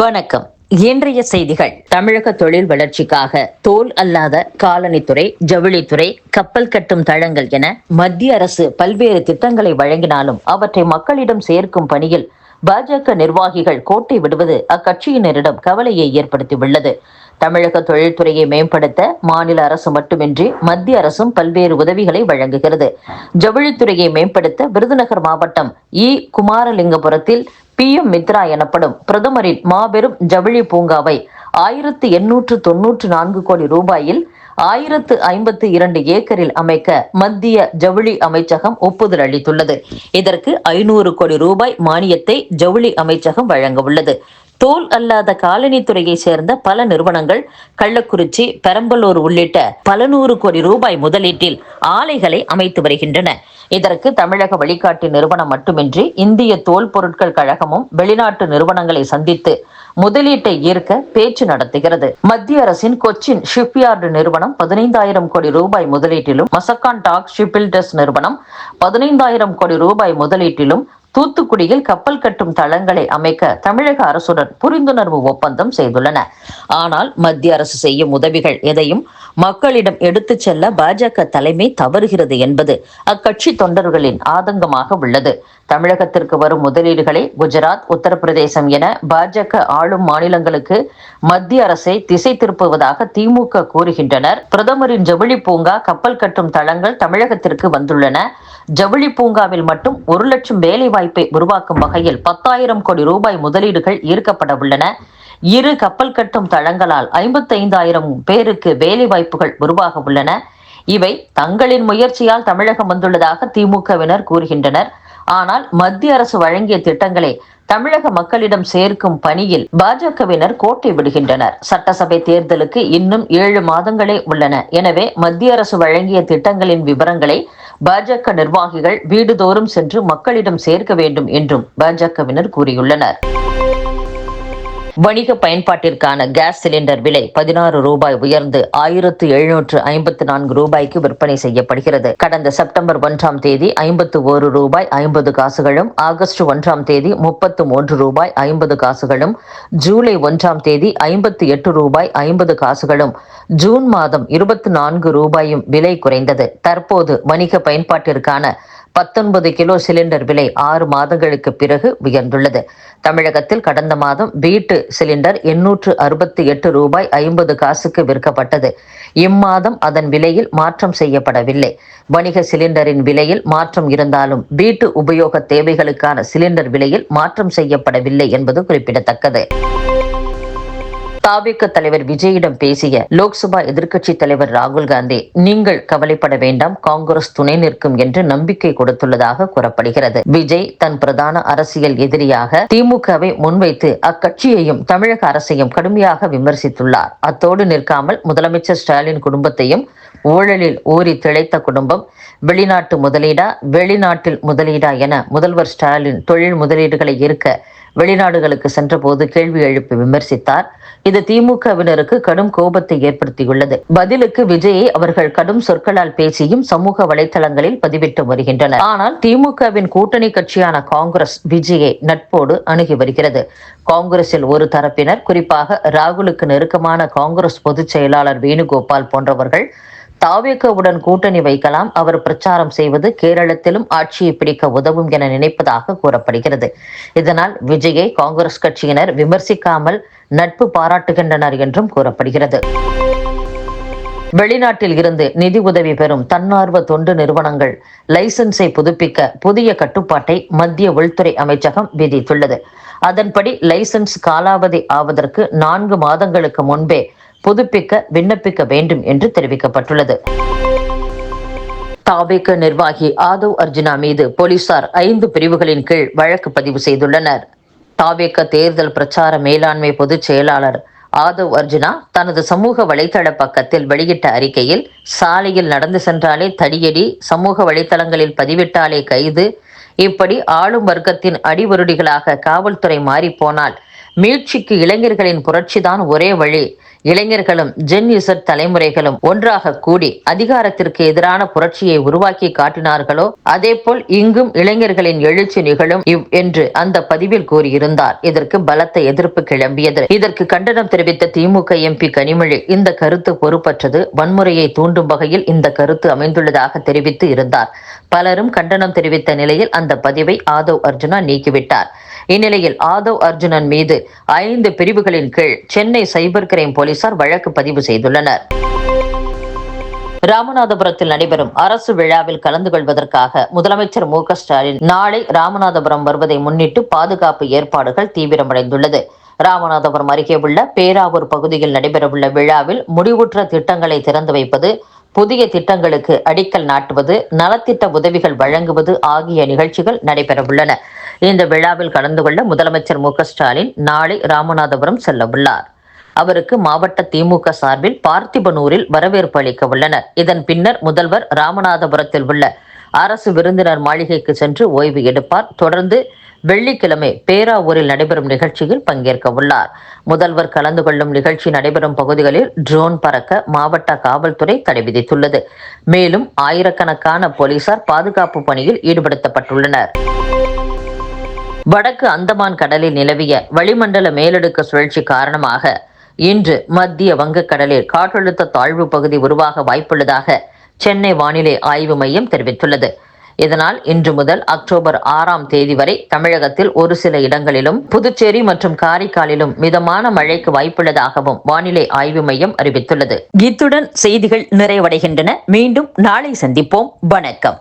வணக்கம். இன்றைய செய்திகள். தமிழக தொழில் வளர்ச்சிக்காக தோல் அல்லாத காலனித்துறை ஜவுளித்துறை கப்பல் கட்டும் தளங்கள் என மத்திய அரசு பல்வேறு திட்டங்களை வழங்கினாலும் அவற்றை மக்களிடம் சேர்க்கும் பணியில் பாஜக நிர்வாகிகள் கோட்டை விடுவது அக்கட்சியினரிடம் கவலையை ஏற்படுத்தியுள்ளது. தமிழக தொழில்துறையை மேம்படுத்த மாநில அரசு மட்டுமின்றி மத்திய அரசும் பல்வேறு உதவிகளை வழங்குகிறது. ஜவுளித்துறையை மேம்படுத்த விருதுநகர் மாவட்டம் இ. குமாரலிங்கபுரத்தில் பி எம் மித்ரா எனப்படும் பிரதமரின் மாபெரும் ஜவுளி பூங்காவை ஆயிரத்து எண்ணூற்று தொன்னூற்று நான்கு கோடி ரூபாயில் ஆயிரத்து ஐம்பத்து இரண்டு ஏக்கரில் அமைக்க மத்திய ஜவுளி அமைச்சகம் ஒப்புதல் அளித்துள்ளது. இதற்கு ஐநூறு கோடி ரூபாய் மானியத்தை ஜவுளி அமைச்சகம் வழங்க உள்ளது. தோல் அல்லாத காலனி துறையை சேர்ந்த பல நிறுவனங்கள் கள்ளக்குறிச்சி பெரம்பலூர் உள்ளிட்ட பல நூறு கோடி ரூபாய் முதலீட்டில் ஆலைகளை அமைத்து வருகின்றன. இதற்கு தமிழக வழிகாட்டி நிறுவனம் மட்டுமின்றி இந்திய தோல் பொருட்கள் கழகமும் வெளிநாட்டு நிறுவனங்களை சந்தித்து முதலீட்டை ஈர்க்க பேச்சு நடத்துகிறது. மத்திய அரசின் கொச்சின் ஷிப்யார்டு நிறுவனம் பதினைந்தாயிரம் கோடி ரூபாய் முதலீட்டிலும் மசக்கான் டாக் ஷிப்பில்டர்ஸ் நிறுவனம் பதினைந்தாயிரம் கோடி ரூபாய் முதலீட்டிலும் தூத்துக்குடியில் கப்பல் கட்டும் தளங்களை அமைக்க தமிழக அரசுடன் புரிந்துணர்வு ஒப்பந்தம் செய்துள்ளன. ஆனால் மத்திய அரசு செய்யும் உதவிகள் எதையும் மக்களிடம் எடுத்துச் செல்ல பாஜக தலைமை தவறுகிறது என்பது அக்கட்சி தொண்டர்களின் ஆதங்கமாக உள்ளது. தமிழகத்திற்கு வரும் முதலீடுகளை குஜராத் உத்தரப்பிரதேசம் என பாஜக ஆளும் மாநிலங்களுக்கு மத்திய அரசை திசை திருப்புவதாக திமுக கூறுகின்றனர். பிரதமரின் ஜவுளி பூங்கா கப்பல் கட்டும் தளங்கள் தமிழகத்திற்கு வந்துள்ளன. ஜவுளி பூங்காவில் மட்டும் ஒரு லட்சம் வேலை வாய்ப்பை உருவாக்கும் வகையில் பத்தாயிரம் கோடி ரூபாய் முதலீடுகள் ஈர்க்கப்பட உள்ளன. இரு கப்பல் கட்டும் தளங்களால் ஐம்பத்தைந்தாயிரம் பேருக்கு வேலை வாய்ப்புகள் உருவாக உள்ளன. இவை தங்களின் முயற்சியால் தமிழகம் வந்துள்ளதாக திமுகவினர் கூறுகின்றனர். ஆனால் மத்திய அரசு வழங்கிய திட்டங்களை தமிழக மக்களிடம் சேர்க்கும் பணியில் பாஜகவினர் கோட்டை விடுகின்றனர். சட்டசபை தேர்தலுக்கு இன்னும் ஏழு மாதங்களே உள்ளன. எனவே மத்திய அரசு வழங்கிய திட்டங்களின் விவரங்களை பாஜக நிர்வாகிகள் வீடுதோறும் சென்று மக்களிடம் சேர்க்க வேண்டும் என்றும் பாஜகவினர் கூறியுள்ளனர். வணிக பயன்பாட்டிற்கான கேஸ் சிலிண்டர் விலை பதினாறு ரூபாய் உயர்ந்து ஆயிரத்து எழுநூற்று ஐம்பத்து நான்கு ரூபாய்க்கு விற்பனை செய்யப்படுகிறது. கடந்த செப்டம்பர் ஒன்றாம் தேதி ஐம்பத்து ஒரு ரூபாய் ஐம்பது காசுகளும் ஆகஸ்ட் ஒன்றாம் தேதி முப்பத்து மூன்று ரூபாய் ஐம்பது காசுகளும் ஜூலை ஒன்றாம் தேதி ஐம்பத்து எட்டு ரூபாய் ஐம்பது காசுகளும் ஜூன் மாதம் இருபத்தி நான்கு ரூபாயும் விலை குறைந்தது. தற்போது வணிக பயன்பாட்டிற்கான பத்தொன்பது கிலோ சிலிண்டர் விலை ஆறு மாதங்களுக்கு பிறகு உயர்ந்துள்ளது. தமிழகத்தில் கடந்த மாதம் வீட்டு சிலிண்டர் எண்ணூற்று அறுபத்தி எட்டு ரூபாய் ஐம்பது காசுக்கு விற்கப்பட்டது. இம்மாதம் அதன் விலையில் மாற்றம் செய்யப்படவில்லை. வணிக சிலிண்டரின் விலையில் மாற்றம் இருந்தாலும் வீட்டு உபயோக தேவைகளுக்கான சிலிண்டர் விலையில் மாற்றம் செய்யப்படவில்லை என்பது குறிப்பிடத்தக்கது. தாவிக தலைவர் விஜயிடம் பேசிய லோக்சபா எதிர்க்கட்சி தலைவர் ராகுல் காந்தி நீங்கள் கவலைப்பட வேண்டாம் காங்கிரஸ் துணை நிற்கும் என்று நம்பிக்கை கொடுத்துள்ளதாக கூறப்படுகிறது. விஜய் தன் பிரதான அரசியல் எதிரியாக திமுகவை முன்வைத்து அக்கட்சியையும் தமிழக அரசையும் கடுமையாக விமர்சித்துள்ளார். அத்தோடு நிற்காமல் முதலமைச்சர் ஸ்டாலின் குடும்பத்தையும் ஊழலில் ஊறி திளைத்த குடும்பம் வெளிநாட்டு முதலீடா வெளிநாட்டில் முதலீடா என முதல்வர் ஸ்டாலின் தொழில் முதலீடுகளை இருக்க வெளிநாடுகளுக்கு சென்றபோது கேள்வி எழுப்பி விமர்சித்தார். இது திமுகவினருக்கு கடும் கோபத்தை ஏற்படுத்தியுள்ளது. பதிலுக்கு விஜயை அவர்கள் கடும் சொற்களால் பேசியும் சமூக வலைதளங்களில் பதிவிட்டு வருகின்றனர். ஆனால் திமுகவின் கூட்டணி கட்சியான காங்கிரஸ் விஜயை நட்போடு அணுகி வருகிறது. காங்கிரஸில் ஒரு தரப்பினர் குறிப்பாக ராகுலுக்கு நெருக்கமான காங்கிரஸ் பொதுச் செயலாளர் வேணுகோபால் போன்றவர்கள் தாவேக்கவுடன் கூட்டணி வைக்கலாம். அவர் பிரச்சாரம் செய்வது கேரளத்திலும் ஆட்சியை பிடிக்க உதவும் என நினைப்பதாக கூறப்படுகிறது. இதனால் விஜயை காங்கிரஸ் கட்சியினர் விமர்சிக்காமல் நட்பு பாராட்டுகின்றனர் என்றும் கூறப்படுகிறது. வெளிநாட்டில் இருந்து நிதி உதவி பெறும் தன்னார்வ தொண்டு நிறுவனங்கள் லைசன்ஸை புதுப்பிக்க புதிய கட்டுப்பாட்டை மத்திய உள்துறை அமைச்சகம் விதித்துள்ளது. அதன்படி லைசன்ஸ் காலாவதி ஆவதற்கு நான்கு மாதங்களுக்கு முன்பே புதுப்பிக்க விண்ணப்பிக்க வேண்டும் என்று தெரிவிக்கப்பட்டுள்ளது. தாவேக நிர்வாகி ஆதவ் அர்ஜுனா மீது போலீசார் ஐந்து பிரிவுகளின் கீழ் வழக்கு பதிவு செய்துள்ளனர். தாவேக தேர்தல் பிரச்சார மேலாண்மை பொதுச் செயலாளர் ஆதவ் அர்ஜுனா தனது சமூக வலைதள பக்கத்தில் வெளியிட்ட அறிக்கையில் சாலையில் நடந்து சென்றாலே தடியடி சமூக வலைதளங்களில் பதிவிட்டாலே கைது இப்படி ஆளும் வர்க்கத்தின் அடிவருடிகளாக காவல்துறை மாறிப்போனால் மீழ்ச்சிக்கு இளைஞர்களின் புரட்சிதான் ஒரே வழி. இளைஞர்களும் ஜென் இசட் தலைமுறைகளும் ஒன்றாக கூடி அதிகாரத்திற்கு எதிரான புரட்சியை உருவாக்கி காட்டினார்களோ அதேபோல் இங்கும் இளைஞர்களின் எழுச்சி நிகழும் இவ் என்று அந்த பதிவில் கூறியிருந்தார். இதற்கு பலத்த எதிர்ப்பு கிளம்பியது. இதற்கு கண்டனம் தெரிவித்த திமுக எம்பி கனிமொழி இந்த கருத்து பொறுப்பற்றது. வன்முறையை தூண்டும் வகையில் இந்த கருத்து அமைந்துள்ளதாக தெரிவித்து இருந்தார். பலரும் கண்டனம் தெரிவித்த நிலையில் அந்த பதிவை ஆதவ் அர்ஜுனா நீக்கிவிட்டார். இந்நிலையில் ஆதவ் அர்ஜுனன் மீது ஐந்து பிரிவுகளின் கீழ் சென்னை சைபர் கிரைம் போலீசார் வழக்கு பதிவு செய்துள்ளனர். ராமநாதபுரத்தில் நடைபெறும் அரசு விழாவில் கலந்து கொள்வதற்காக முதலமைச்சர் மு ஸ்டாலின் நாளை ராமநாதபுரம் வருவதை முன்னிட்டு பாதுகாப்பு ஏற்பாடுகள் தீவிரமடைந்துள்ளது. ராமநாதபுரம் அருகே உள்ள பேராவூர் பகுதியில் நடைபெறவுள்ள விழாவில் முடிவுற்ற திட்டங்களை திறந்து வைப்பது புதிய திட்டங்களுக்கு அடிக்கல் நாட்டுவது நலத்திட்ட உதவிகள் வழங்குவது ஆகிய நிகழ்ச்சிகள் நடைபெறவுள்ளன. இந்த விழாவில் கலந்து கொள்ள முதலமைச்சர் மு ஸ்டாலின் நாளை ராமநாதபுரம் செல்லவுள்ளார். அவருக்கு மாவட்ட திமுக சார்பில் பார்த்திபனூரில் வரவேற்பு அளிக்க உள்ளனர். இதன் பின்னர் முதல்வர் ராமநாதபுரத்தில் உள்ள அரசு விருந்தினர் மாளிகைக்கு சென்று ஓய்வு எடுப்பார். தொடர்ந்து வெள்ளிக்கிழமை பேராவூரில் நடைபெறும் நிகழ்ச்சியில் பங்கேற்க உள்ளார். முதல்வர் கலந்து கொள்ளும் நிகழ்ச்சி நடைபெறும் பகுதிகளில் ட்ரோன் பறக்க மாவட்ட காவல்துறை தடை விதித்துள்ளது. மேலும் ஆயிரக்கணக்கான போலீசார் பாதுகாப்பு பணியில் ஈடுபடுத்தப்பட்டுள்ளனர். வடக்கு அந்தமான் கடலில் நிலவிய வளிமண்டல மேலடுக்கு சுழற்சி காரணமாக இன்று மத்திய வங்கக்கடலில் காற்றழுத்த தாழ்வு பகுதி உருவாக வாய்ப்புள்ளதாக சென்னை வானிலை ஆய்வு மையம் தெரிவித்துள்ளது. இதனால் இன்று முதல் அக்டோபர் ஆறாம் தேதி வரை தமிழகத்தில் ஒரு சில இடங்களிலும் புதுச்சேரி மற்றும் காரைக்காலிலும் மிதமான மழைக்கு வாய்ப்புள்ளதாகவும் வானிலை ஆய்வு மையம் அறிவித்துள்ளது. இத்துடன் செய்திகள் நிறைவடைகின்றன. மீண்டும் நாளை சந்திப்போம். வணக்கம்.